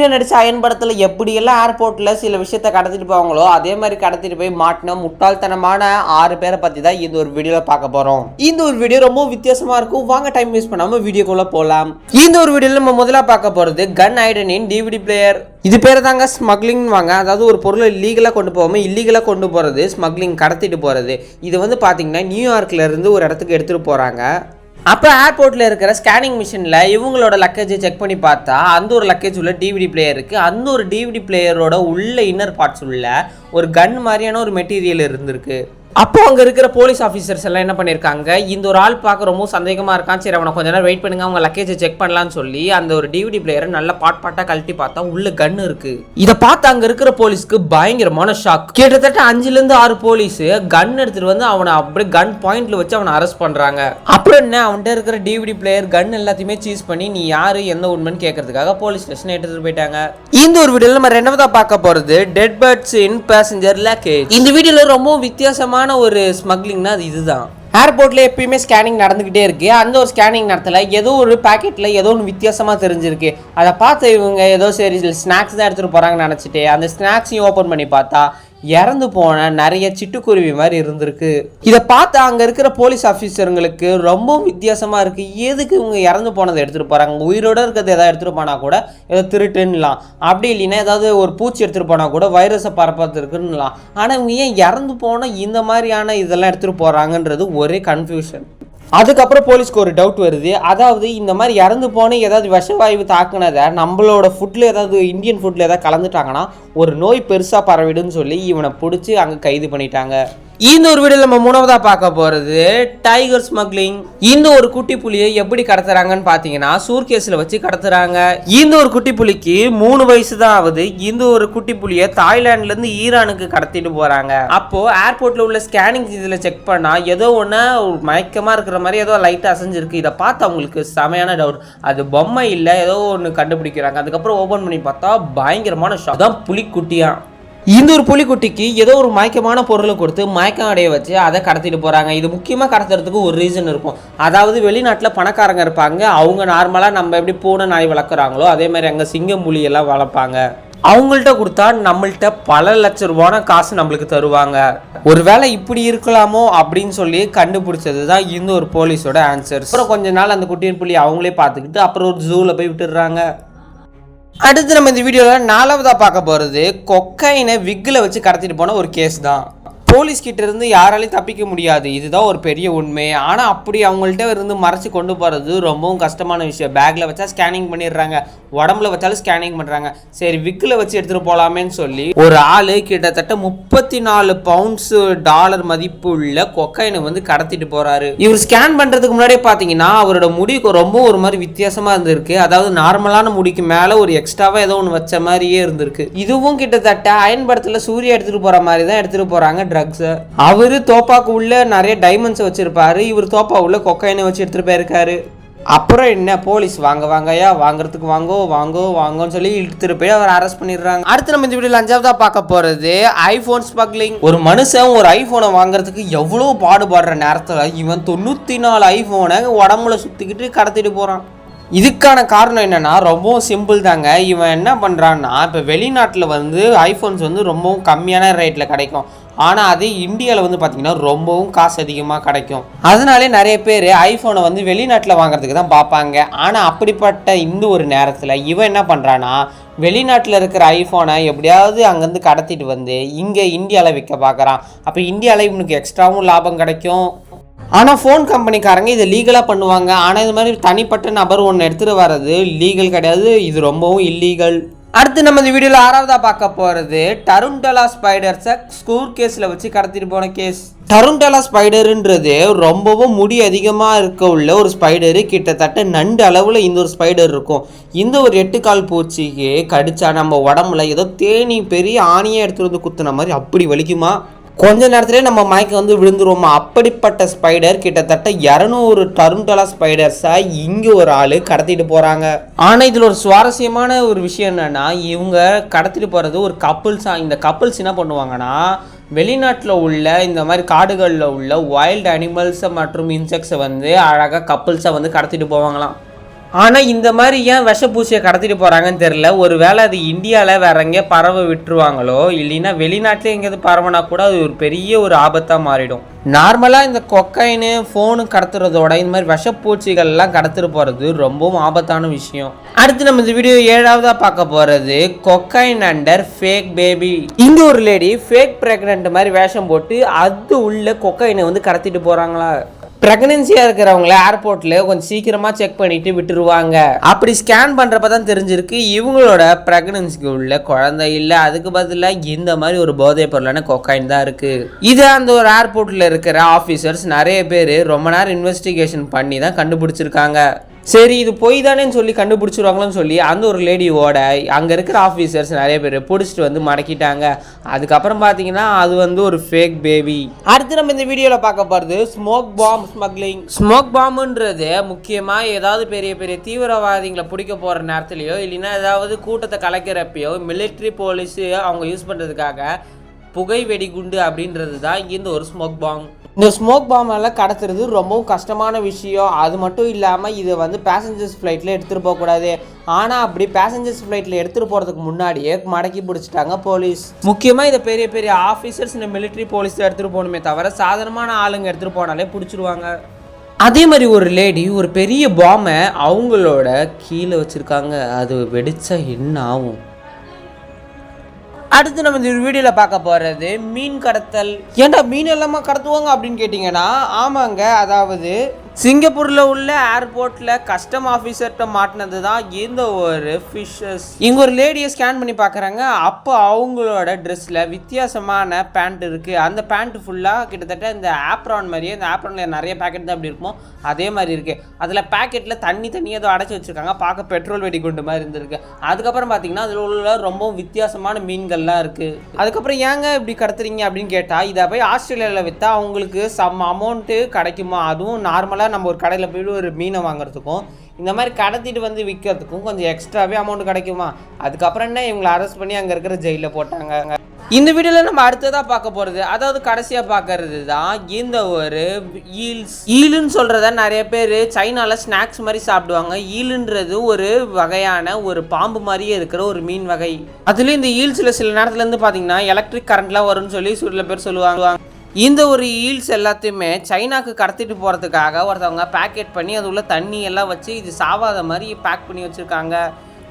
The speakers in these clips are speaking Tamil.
சூர்யா நடிச்ச அயன் படத்தில் எப்படியெல்லாம் ஏர்போர்ட்டில் சில விஷயத்த கடத்திட்டு போவாங்களோ அதே மாதிரி கடத்திட்டு போய் மாட்டின முட்டாள்தனமான ஆறு பேரை பற்றி தான் இந்த ஒரு வீடியோவில் பார்க்க போகிறோம் இந்த ஒரு வீடியோ ரொம்ப வித்தியாசமாக இருக்கும். வாங்க டைம் வேஸ்ட் பண்ணாமல் வீடியோக்குள்ளே போகலாம் இந்த ஒரு வீடியோவில் நம்ம முதல்ல பார்க்க போகிறது கன் ஐடனின் டிவிடி பிளேயர் இது பேர் தாங்க ஸ்மக்லிங் வாங்க. அதாவது ஒரு பொருளை லீகலாக கொண்டு போகாமல் இல்லீகலாக கொண்டு போகிறது ஸ்மக்லிங் கடத்திட்டு போகிறது இது வந்து பார்த்தீங்கன்னா நியூயார்க்கில் இருந்து ஒரு இடத்துக்கு எடுத்துகிட்டு போகிறாங்க அப்போ ஏர்போர்ட்டில் இருக்கிற ஸ்கேனிங் மிஷினில் இவங்களோட லக்கேஜை செக் பண்ணி பார்த்தா அந்த ஒரு லக்கேஜ் உள்ள டிவிடி பிளேயர் இருக்குது அந்த ஒரு டிவிடி பிளேயரோட உள்ள இன்னர் பார்ட்ஸ் உள்ள ஒரு கன் மாதிரியான ஒரு மெட்டீரியல் இருந்திருக்கு. அப்போ அங்கே இருக்கிற போலீஸ் ஆஃபீஸர்ஸ் எல்லாம் என்ன பண்ணியிருக்காங்க இந்த ஒரு ஆள் பார்க்க ரொம்ப சந்தேகமாக இருக்கான். சரி அவனை கொஞ்ச நேரம் வெயிட் பண்ணுங்க அவங்க லக்கேஜை செக் பண்ணலாம்னு சொல்லி அந்த ஒரு டிவிடி பிளேயரை நல்ல பாட் பாட்டாக கழட்டி பார்த்தா உள்ள கன்னு இருக்கு. இதை பார்த்து அங்கே இருக்கிற போலீஸ்க்கு பயங்கரமான ஷாக் கிட்டத்தட்ட அஞ்சுலேருந்து ஆறு போலீஸ் கன் எடுத்துட்டு வந்து அவனை அப்படியே கன் பாயிண்ட்ல வச்சு அவனை அரெஸ்ட் பண்ணுறாங்க அப்புறம் என்ன அவன்கிட்ட இருக்கிற டிவிடி பிளேயர் கன் எல்லாத்தையுமே சீஸ் பண்ணி நீ யாரு? எந்த உண்மைன்னு கேட்கறதுக்காக போலீஸ் ஸ்டேஷன் எடுத்துட்டு போயிட்டாங்க. இந்த ஒரு வீடியோவில் நம்ம ரெண்டாவதாக பார்க்க போகிறது dead birds in passenger luggage இந்த வீடியோவில் ரொம்ப முக்கியமான ஒரு ஸ்மக்லிங்னா அது இதுதான். ஏர்போர்ட்ல எப்பயுமே ஸ்கேனிங் நடந்துகிட்டே இருக்கு. அந்த ஒரு ஸ்கேனிங் நேரத்தில் ஏதோ ஒரு பாக்கெட்ல ஏதோ ஒன்று வித்தியாசமா தெரிஞ்சிருக்கு. அதை பார்த்து இவங்க ஏதோ சரி ஸ்நாக்ஸ் தான் எடுத்துட்டு போறாங்கன்னு நினச்சிட்டு அந்த ஸ்நாக்ஸையும் ஓப்பன் பண்ணி பார்த்தா இறந்து போன நிறைய சிட்டுக்குருவி மாதிரி இருந்திருக்கு. இதை பார்த்து அங்கே இருக்கிற போலீஸ் ஆஃபீஸருங்களுக்கு ரொம்ப வித்தியாசமாக இருக்கு. எதுக்கு இவங்க இறந்து போனதை எடுத்துகிட்டு போகிறாங்க உயிரோட இருக்கிறது எதாவது எடுத்துகிட்டு போனால் கூட ஏதோ திருட்டுன்னலாம். அப்படி இல்லைன்னா ஏதாவது ஒரு பூச்சி எடுத்துகிட்டு போனால் கூட வைரஸை பரப்பத்துருக்குன்னலாம் ஆனால் இவங்க ஏன் இறந்து போனால் இந்த மாதிரியான இதெல்லாம் எடுத்துகிட்டு போகிறாங்கன்றது ஒரே கன்ஃபியூஷன் அதுக்கப்புறம் போலீஸ்க்கு ஒரு டவுட் வருது. அதாவது இந்த மாதிரி இறந்து போன ஏதாவது விஷவாயு தாக்குனதை நம்மளோட ஃபுட்டில் ஏதாவது இந்தியன் ஃபுட்டில் ஏதாவது கலந்துட்டாங்கன்னா ஒரு நோய் பெருசாக பரவிடுன்னு சொல்லி இவனை பிடிச்சி அங்கே கைது பண்ணிட்டாங்க. இந்த ஒரு வீடியோ நம்ம மூணாவதா பார்க்க போறது டைகர் ஸ்மக்லிங் இந்த ஒரு குட்டி புலியை எப்படி கடத்துறாங்கன்னு பாத்தீங்கன்னா சூர்கேஸ்ல வச்சு கடத்துறாங்க. இந்த ஒரு குட்டி புலிக்கு மூணு வயசு தான் ஆகுது இந்த ஒரு குட்டி புலியை தாய்லாந்துல இருந்து ஈரானுக்கு கடத்திட்டு போறாங்க. அப்போ ஏர்போர்ட்ல உள்ள ஸ்கேனிங் இதுல செக் பண்ணா ஏதோ ஒன்று மயக்கமா இருக்கிற மாதிரி ஏதோ லைட்டாக அசைஞ்சிருக்கு. இதை பார்த்து அவங்களுக்கு செமையான டவுட் அது பொம்மை இல்லை ஏதோ ஒன்று கண்டுபிடிக்கிறாங்க. அதுக்கப்புறம் ஓபன் பண்ணி பார்த்தா பயங்கரமான ஷாக் தான் புலிக்குட்டியா இந்த ஒரு புலிக்குட்டிக்கு ஏதோ ஒரு மயக்கமான பொருளை கொடுத்து மயக்கம் அடைய வச்சு அதை கடத்திட்டு போகிறாங்க இது முக்கியமாக கடத்துறதுக்கு ஒரு ரீசன் இருக்கும். அதாவது வெளிநாட்டில் பணக்காரங்க இருப்பாங்க. அவங்க நார்மலாக நம்ம எப்படி பூனை நாய் வளர்க்குறாங்களோ அதே மாதிரி அங்கே சிங்கம் புலி எல்லாம் வளர்ப்பாங்க. அவங்கள்ட்ட கொடுத்தா நம்மள்ட்ட பல லட்ச ரூபான காசு நம்மளுக்கு தருவாங்க. ஒருவேளை இப்படி இருக்கலாமோ அப்படின்னு சொல்லி கண்டுபிடிச்சது தான் இந்த ஒரு போலீஸோட ஆன்சர் அப்புறம் கொஞ்ச நாள் அந்த குட்டியின் புள்ளி அவங்களே பார்த்துக்கிட்டு அப்புறம் ஒரு ஜூவில் போய் விட்டுடுறாங்க. அடுத்து நம்ம இந்த வீடியோவில் நாலாவதாக பார்க்க போகிறது கொக்கைனை விக்கில் வச்சு கடத்திட்டு போன ஒரு கேஸ் தான். போலீஸ்கிட்ட இருந்து யாராலையும் தப்பிக்க முடியாது. இதுதான் ஒரு பெரிய உண்மை. ஆனால் அப்படி அவங்கள்ட்ட இருந்து மறைச்சு கொண்டு போகிறது ரொம்பவும் கஷ்டமான விஷயம். பேக்கில் வச்சா ஸ்கேனிங் பண்ணிடுறாங்க. உடம்புல வச்சாலும் ஸ்கேனிங் பண்ணுறாங்க சரி விக்கில் வச்சு எடுத்துகிட்டு போகலாமேன்னு சொல்லி ஒரு ஆள் கிட்டத்தட்ட முப்பத்தி நாலு பவுண்ட்ஸ் டாலர் மதிப்பு உள்ள கொக்கைனை வந்து கடத்திட்டு போகிறாரு இவர் ஸ்கேன் பண்ணுறதுக்கு முன்னாடியே பார்த்தீங்கன்னா அவரோட முடி ரொம்ப ஒரு மாதிரி வித்தியாசமாக இருந்திருக்கு. அதாவது நார்மலான முடிக்கு மேலே ஒரு எக்ஸ்ட்ராவாக ஏதோ ஒன்று வச்ச மாதிரியே இருந்திருக்கு. இதுவும் கிட்டத்தட்ட அயன் படத்தில் சூர்யா எடுத்துகிட்டு போகிற மாதிரி தான் எடுத்துகிட்டு போகிறாங்க ட்ரக்ஸை அவர் தோப்பாக்கு உள்ள நிறைய டைமண்ட்ஸ் வச்சுருப்பாரு. இவர் தோப்பா உள்ள கொக்கைனை வச்சு எடுத்துகிட்டு போயிருக்காரு. அப்புறம் என்ன? போலீஸ் வாங்க வாங்கயா வாங்குறதுக்கு வாங்கோ வாங்கோ வாங்கோன்னு சொல்லி இழுத்துட்டு போய் அவர் அரெஸ்ட் பண்ணிடுறாங்க. அடுத்து நம்ம இந்த வீடியோல அஞ்சாவதா பார்க்க போறது. ஐபோன் ஸ்மக்லிங் ஒரு மனுஷன் ஒரு ஐபோனை வாங்குறதுக்கு எவ்வளோ பாடுபடுற நேரத்தில் இவன் தொண்ணூற்றி நாலு ஐபோனை உடம்புல சுத்திக்கிட்டு கடத்திட்டு போறான். இதுக்கான காரணம் என்னன்னா ரொம்பவும் சிம்பிள் தாங்க. இவன் என்ன பண்ணுறான்னா இப்போ வெளிநாட்டில் வந்து ஐஃபோன்ஸ் வந்து ரொம்பவும் கம்மியான ரேட்டில் கிடைக்கும். ஆனால் அது இந்தியாவில் வந்து பார்த்திங்கன்னா ரொம்பவும் காசு அதிகமாக கிடைக்கும். அதனாலே நிறைய பேர் ஐஃபோனை வந்து வெளிநாட்டில் வாங்குறதுக்கு தான் பார்ப்பாங்க. ஆனால் அப்படிப்பட்ட இந்த ஒரு நேரத்தில் இவன் என்ன பண்ணுறான்னா வெளிநாட்டில் இருக்கிற ஐஃபோனை எப்படியாவது அங்கேருந்து கடத்திட்டு வந்து இங்கே இந்தியாவில் விற்க பார்க்குறான். அப்போ இந்தியாவில் இவனுக்கு எக்ஸ்ட்ராவும் லாபம் கிடைக்கும். ஆனால் ஃபோன் கம்பெனிக்காரங்க இதை லீகலாக பண்ணுவாங்க. ஆனால் இது மாதிரி தனிப்பட்ட நபர் ஒன்று எடுத்துகிட்டு வர்றது லீகல் கிடையாது. இது ரொம்பவும் இல்லீகல் அடுத்து நம்ம இந்த வீடியோவில் ஆறாவதா பார்க்க போகிறது டருண்டலா ஸ்பைடர்ஸை ஸ்கூர் கேஸில் வச்சு கடத்திட்டு போன கேஸ் டருண்டலா ஸ்பைடருன்றது ரொம்பவும் முடி அதிகமாக இருக்க உள்ள ஒரு ஸ்பைடரு கிட்டத்தட்ட நண்டு அளவில் இந்த ஒரு ஸ்பைடர் இருக்கும். இந்த ஒரு எட்டு கால் பூச்சிக்கு கடிச்சா நம்ம உடம்புல ஏதோ தேனி பெரிய ஆணியை எடுத்துகிட்டு வந்து குத்துன மாதிரி அப்படி வலிக்குமா? கொஞ்ச நேரத்திலே நம்ம மயக்கம் வந்து விழுந்துருவோமா? அப்படிப்பட்ட ஸ்பைடர் கிட்டத்தட்ட இரநூறு டருண்டலா ஸ்பைடர்ஸை இங்கே ஒரு ஆள் கடத்திட்டு போகிறாங்க ஆனால் இதில் ஒரு சுவாரஸ்யமான ஒரு விஷயம் என்னென்னா இவங்க கடத்திட்டு போகிறது ஒரு கப்புள்ஸாக இந்த கப்புள்ஸ் என்ன பண்ணுவாங்கன்னா வெளிநாட்டில் உள்ள இந்த மாதிரி காடுகளில் உள்ள வைல்டு அனிமல்ஸை மற்றும் இன்செக்ட்ஸை வந்து அழகாக கப்புள்ஸை வந்து கடத்திட்டு போவாங்களாம். ஆனால் இந்த மாதிரி ஏன் விஷப்பூச்சியை கடத்திட்டு போகிறாங்கன்னு தெரில ஒரு வேளை அது இந்தியாவில் வேற எங்கேயோ பறவை விட்டுருவாங்களோ இல்லைன்னா வெளிநாட்டில் எங்கேயாவது பறவைனா கூட அது ஒரு பெரிய ஒரு ஆபத்தாக மாறிடும். நார்மலாக இந்த கொக்கைனு ஃபோனு கடத்துறதோட இந்த மாதிரி விஷப்பூச்சிகள்லாம் கடத்திட்டு போகிறது ரொம்பவும் ஆபத்தான விஷயம். அடுத்து நம்ம இந்த வீடியோ ஏழாவதாக பார்க்க போகிறது கொக்கைன் அண்டர் ஃபேக் பேபி இங்கே ஒரு லேடி ஃபேக் ப்ரெக்னென்ட் மாதிரி வேஷம் போட்டு அது உள்ள கொக்கைனை வந்து கடத்திட்டு போகிறாங்களா ப்ரெக்னென்சியாக இருக்கிறவங்கள ஏர்போர்ட்டில் கொஞ்சம் சீக்கிரமாக செக் பண்ணிட்டு விட்டுருவாங்க. அப்படி ஸ்கேன் பண்ணுறப்ப தான் தெரிஞ்சிருக்கு இவங்களோட ப்ரெக்னென்சிக்கு உள்ள குழந்தை இல்லை. அதுக்கு பதிலாக இந்த மாதிரி ஒரு போதைப் பொருளான கொக்காயின் தான் இருக்குது இது அந்த ஒரு ஏர்போர்ட்டில் இருக்கிற ஆஃபீஸர்ஸ் நிறைய பேர் ரொம்ப நேரம் இன்வெஸ்டிகேஷன் பண்ணி தான் கண்டுபிடிச்சிருக்காங்க. சரி இது பொய் தானேன்னு சொல்லி கண்டுபிடிச்சிருவாங்களோன்னு சொல்லி அந்த ஒரு லேடியோட அங்கே இருக்கிற ஆஃபீஸர்ஸ் நிறைய பேர் பிடிச்சிட்டு வந்து மடக்கிட்டாங்க. அதுக்கப்புறம் பார்த்தீங்கன்னா அது வந்து ஒரு ஃபேக் பேபி அடுத்து நம்ம இந்த வீடியோவில் பார்க்க போகிறது ஸ்மோக் பாம் ஸ்மக்லிங் ஸ்மோக் பாம்புன்றது முக்கியமாக ஏதாவது பெரிய பெரிய தீவிரவாதிகளை பிடிக்க போகிற நேரத்துலையோ இல்லைன்னா ஏதாவது கூட்டத்தை கலைக்கிறப்பையோ மிலிட்ரி போலீஸு அவங்க யூஸ் பண்ணுறதுக்காக புகை வெடிகுண்டு அப்படின்றது தான் இந்த ஒரு ஸ்மோக் பாம் இந்த ஸ்மோக் பாம்பெல்லாம் கடத்துறது ரொம்பவும் கஷ்டமான விஷயம். அது மட்டும் இல்லாமல் இதை வந்து பேசஞ்சர்ஸ் ஃப்ளைட்டில் எடுத்துகிட்டு போகக்கூடாது ஆனால் அப்படி பேசஞ்சர்ஸ் ஃப்ளைட்டில் எடுத்துகிட்டு போகிறதுக்கு முன்னாடியே மடக்கி பிடிச்சிட்டாங்க போலீஸ் முக்கியமாக இதை பெரிய பெரிய ஆஃபீஸர்ஸ் இந்த மிலிட்ரி போலீஸ் எடுத்துகிட்டு போகணுமே தவிர சாதாரணமான ஆளுங்க எடுத்துகிட்டு போனாலே பிடிச்சிருவாங்க. அதே மாதிரி ஒரு லேடி ஒரு பெரிய பாமை அவங்களோட கீழே வச்சுருக்காங்க. அது வெடித்தா என்ன ஆகும்? அடுத்து நம்ம இந்த வீடியோவில் பார்க்க போகிறது மீன் கடத்தல். ஏன்டா மீன் எல்லாமே கடத்துவாங்க அப்படின்னு கேட்டிங்கன்னா ஆமாங்க அதாவது சிங்கப்பூரில் உள்ள ஏர்போர்ட்டில் கஸ்டம் ஆஃபீஸர்கிட்ட மாட்டினது தான் இந்த ஒரு ஃபிஷ்ஷஸ் இங்கே ஒரு லேடியை ஸ்கேன் பண்ணி பார்க்குறாங்க அப்போ அவங்களோட ட்ரெஸ்ஸில் வித்தியாசமான பேண்ட் இருக்குது அந்த பேண்ட் ஃபுல்லாக கிட்டத்தட்ட இந்த ஆப்ரான் மாதிரியே இந்த ஆப்ரானில் நிறைய பேக்கெட் தான் அப்படி இருக்குமோ அதே மாதிரி இருக்குது அதில் பேக்கெட்டில் தண்ணி தண்ணி ஏதோ அடைச்சி வச்சுருக்காங்க. பார்க்க பெட்ரோல் வெடிகுண்டு மாதிரி இருந்திருக்கு. அதுக்கப்புறம் பார்த்தீங்கன்னா அதில் உள்ள ரொம்ப வித்தியாசமான மீன்கள்லாம் இருக்குது அதுக்கப்புறம் ஏங்க இப்படி கடத்துறீங்க அப்படின்னு கேட்டால் இதை போய் ஆஸ்திரேலியாவில் விற்றா அவங்களுக்கு சம் அமௌண்ட்டு கிடைக்குமா? அதுவும் நார்மலாக நம்ம ஒரு கடையில் போய்ட்டு ஒரு மீனை வாங்குறதுக்கும் இந்த மாதிரி கடத்திட்டு வந்து விற்கிறதுக்கும் கொஞ்சம் எக்ஸ்ட்ராவே அமௌண்ட் கிடைக்குமா? அதுக்கப்புறம் என்ன? இவங்களை அரெஸ்ட் பண்ணி அங்கே இருக்கிற ஜெயிலில் போட்டாங்க. இந்த வீடியோவில் நம்ம அடுத்ததாக பார்க்க போகிறது அதாவது கடைசியாக பார்க்கறது தான் இந்த ஒரு ஈல்ஸ் ஈலுன்னு சொல்கிறத நிறைய பேர் சைனாவில் ஸ்நாக்ஸ் மாதிரி சாப்பிடுவாங்க. ஈலுன்றது ஒரு வகையான ஒரு பாம்பு மாதிரியே இருக்கிற ஒரு மீன் வகை. அதுலேயும் இந்த ஈல்ஸில் சில நேரத்துலேருந்து பார்த்தீங்கன்னா எலக்ட்ரிக் கரண்ட்லாம் வரும்னு சொல்லி சில பேர் சொல்லுவாங்க. இந்த ஒரு ஈல்ஸ் எல்லாத்தையுமே சைனாக்கு கடத்திட்டு போகிறதுக்காக ஒருத்தவங்க பேக்கெட் பண்ணி அது உள்ள தண்ணி எல்லாம் வச்சு இது சாவாத மாதிரி பேக் பண்ணி வச்சுருக்காங்க.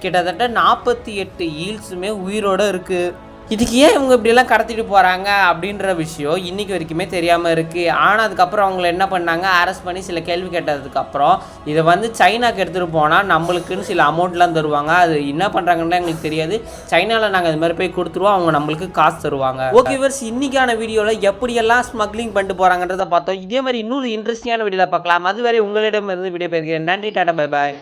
கிட்டத்தட்ட நாற்பத்தி எட்டு ஈல்ஸுமே உயிரோடு இருக்குது இதுக்கு ஏன் இவங்க இப்படியெல்லாம் கடத்திட்டு போகிறாங்க அப்படின்ற விஷயம் இன்றைக்கி வரைக்குமே தெரியாமல் இருக்குது ஆனால் அதுக்கப்புறம் அவங்கள என்ன பண்ணாங்க? அரெஸ்ட் பண்ணி சில கேள்வி கேட்டதுக்கப்புறம் இதை வந்து சைனாக்கு எடுத்துகிட்டு போனால் நம்மளுக்குன்னு சில அமௌண்ட்லாம் தருவாங்க. அது என்ன பண்ணுறாங்கன்னு எங்களுக்கு தெரியாது. சைனாவில் நாங்கள் இது மாதிரி போய் கொடுத்துருவோம். அவங்க நம்மளுக்கு காசு தருவாங்க. ஓகே வர்ஸ் இன்னைக்கான வீடியோவில் எப்படியெல்லாம் ஸ்மக்லிங் பண்ணிட்டு போகிறாங்கன்றத பார்த்தோம். இதே மாதிரி இன்னொரு இன்ட்ரெஸ்டிங்கான வீடியோவில் பார்க்கலாம். அதுவரை உங்களிடம் இருந்து வீடியோ போயிருக்கிறேன் நன்றி டாடா பை பாய்